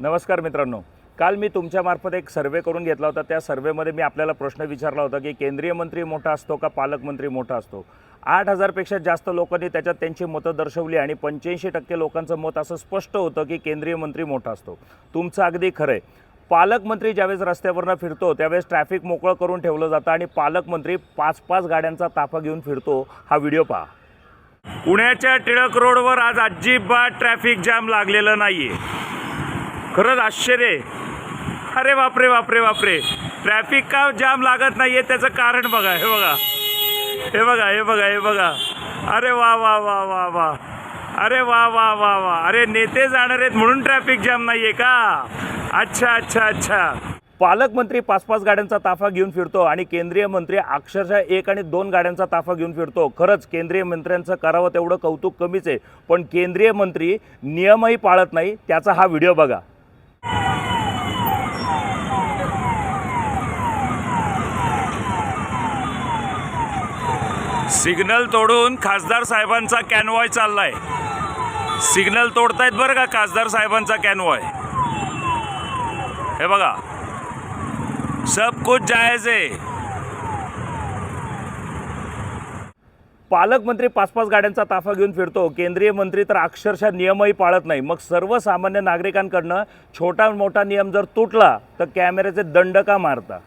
नमस्कार मित्रांनो. काल मी तुमच्यामार्फत एक सर्वे करून घेतला होता. त्या सर्वेमध्ये मी आपल्याला प्रश्न विचारला होता की केंद्रीय मंत्री मोठा असतो का पालकमंत्री मोठा असतो? आठ हजारपेक्षा जास्त लोकांनी त्याच्यात त्यांची मतं दर्शवली आणि पंच्याऐंशी टक्के लोकांचं मत असं स्पष्ट होतं की केंद्रीय मंत्री मोठा असतो. तुमचं अगदी खरं आहे. पालकमंत्री ज्यावेळेस रस्त्यावरनं फिरतो त्यावेळेस ट्रॅफिक मोकळं करून ठेवलं जातं आणि पालकमंत्री पाच पाच गाड्यांचा ताफा घेऊन फिरतो. हा व्हिडिओ पहा. पुण्याच्या टिळक रोडवर आज अजिबात ट्रॅफिक जाम लागलेलं नाही आहे खरंच आश्चर्य अरे बापरे बापरे बापरे. ट्रॅफिक का जाम लागत नाही आहे त्याचं कारण बघा हे बघा. हे बघा हे बघा हे बघा. अरे वा वा वा वा वा. अरे वा वा वा वा. अरे नेते जाणार आहेत म्हणून ट्रॅफिक जाम आहे का? अच्छा अच्छा अच्छा. पालकमंत्री पाच पाच गाड्यांचा ताफा घेऊन फिरतो आणि केंद्रीय मंत्री अक्षरशः एक आणि दोन गाड्यांचा ताफा घेऊन फिरतो. खरंच केंद्रीय मंत्र्यांचं करावं तेवढं कौतुक कमीच आहे. पण केंद्रीय मंत्री नियमही पाळत नाही. त्याचा हा व्हिडिओ बघा. सिग्नल तोडून खासदार साहेबांचा कॅनवॉय चाललाय. सिग्नल तोडतायत बरं का खासदार साहेबांचा कॅनवॉय? हे बघा. सब कुछ जायज आहे. पालकमंत्री पाच पाच गाड्यांचा ताफा घेऊन फिरतो. केंद्रीय मंत्री तर अक्षरशः नियमही पाळत नाही. मग सर्वसामान्य नागरिकांकडनं छोटा मोठा नियम जर तुटला तर कॅमेऱ्याचे दंड का मारता?